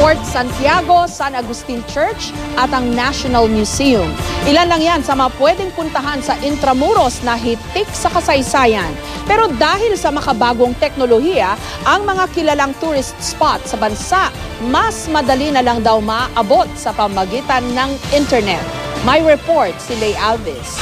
Fort Santiago, San Agustin Church at ang National Museum. Ilan lang yan sa mga pwedeng puntahan sa Intramuros na hitik sa kasaysayan. Pero dahil sa makabagong teknolohiya, ang mga kilalang tourist spot sa bansa, mas madali na lang daw maaabot sa pamagitan ng internet. May report si Lay Alves.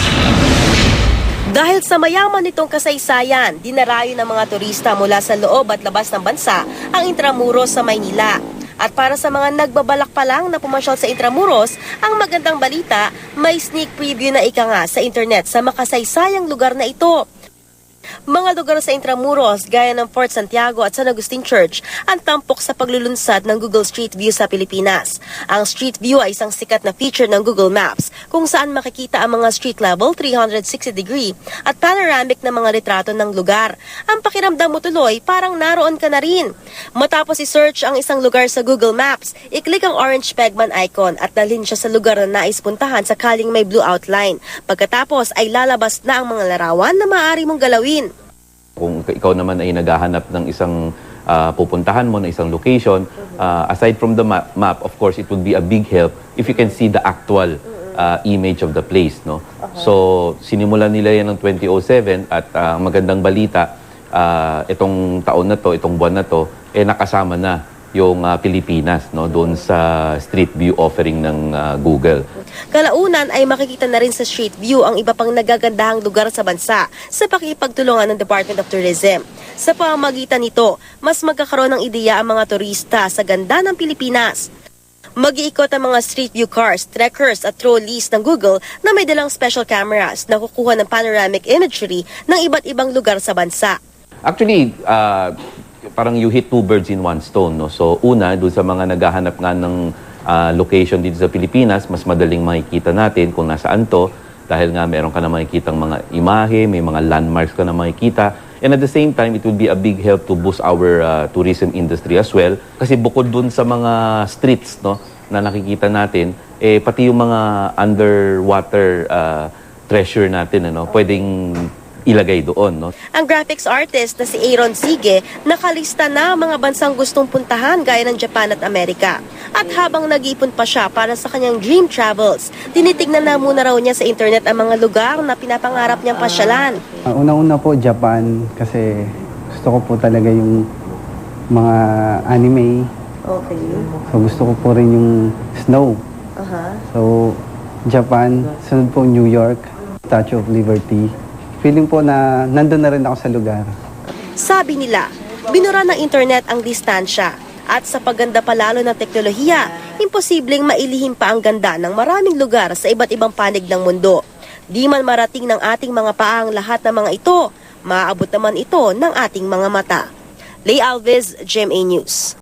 Dahil sa mayaman nitong kasaysayan, dinarayo ng mga turista mula sa loob at labas ng bansa ang Intramuros sa Maynila. At para sa mga nagbabalak pa lang na pumasyal sa Intramuros, ang magandang balita, may sneak preview na ika nga sa internet sa makasaysayang lugar na ito. Mga lugar sa Intramuros gaya ng Fort Santiago at San Agustin Church ang tampok sa paglulunsad ng Google Street View sa Pilipinas. Ang Street View ay isang sikat na feature ng Google Maps kung saan makikita ang mga street level 360 degree at panoramic na mga litrato ng lugar. Ang pakiramdam mo tuloy parang naroon ka na rin. Matapos i-search ang isang lugar sa Google Maps, i-click ang orange pegman icon at dalhin siya sa lugar na nais puntahan sakaling may blue outline. Pagkatapos ay lalabas na ang mga larawan na maaari mong galawin. Kung ikaw naman ay naghahanap ng isang ah, pupuntahan mo na isang location, ah, aside from the map, map, of course, it would be a big help if you can see the actual ah, image of the place. No? So, sinimulan nila yan ng 2007 at ah, magandang balita, ah, itong taon na to, itong buwan na to, eh nakasama na yung ah, Pilipinas no doon sa Street View offering ng ah, Google. Kalaunan ay makikita na rin sa Street View ang iba pang nagagandahang lugar sa bansa sa pakipagtulungan ng Department of Tourism. Sa pamamagitan nito, mas magkakaroon ng ideya ang mga turista sa ganda ng Pilipinas. Mag-iikot ang mga Street View cars, trekkers at trolleys ng Google na may dalang special cameras na kukuha ng panoramic imagery ng iba't ibang lugar sa bansa. Actually, ah, parang you hit two birds in one stone. No? So, una, doon sa mga naghahanap nga ng ah, location dito sa Pilipinas, mas madaling makikita natin kung nasaan to dahil nga meron ka na makikita mga imahe, may mga landmarks ka na makikita. And at the same time, it will be a big help to boost our ah, tourism industry as well. Kasi bukod dun sa mga streets no, na nakikita natin, eh, pati yung mga underwater ah, treasure natin, ano, pwedeng ilagay doon. No? Ang graphics artist na si Aaron Sige nakalista na ang mga bansang gustong puntahan gaya ng Japan at Amerika. At habang nag-ipon pa siya para sa kanyang dream travels, tinitignan na muna raw niya sa internet ang mga lugar na pinapangarap niyang pasyalan. Ah, Una-una po Japan kasi gusto ko po talaga yung mga anime. Okay. So gusto ko po rin yung snow. Aha. So Japan, sunod po New York, Statue of Liberty. Feeling po na nandun na rin ako sa lugar. Sabi nila, binura ng internet ang distansya at sa pagganda pa lalo ng teknolohiya, imposibleng mailihim pa ang ganda ng maraming lugar sa iba't ibang panig ng mundo. Di man marating ng ating mga paang lahat ng mga ito, maaabot naman ito ng ating mga mata. Lay Alves, GMA News.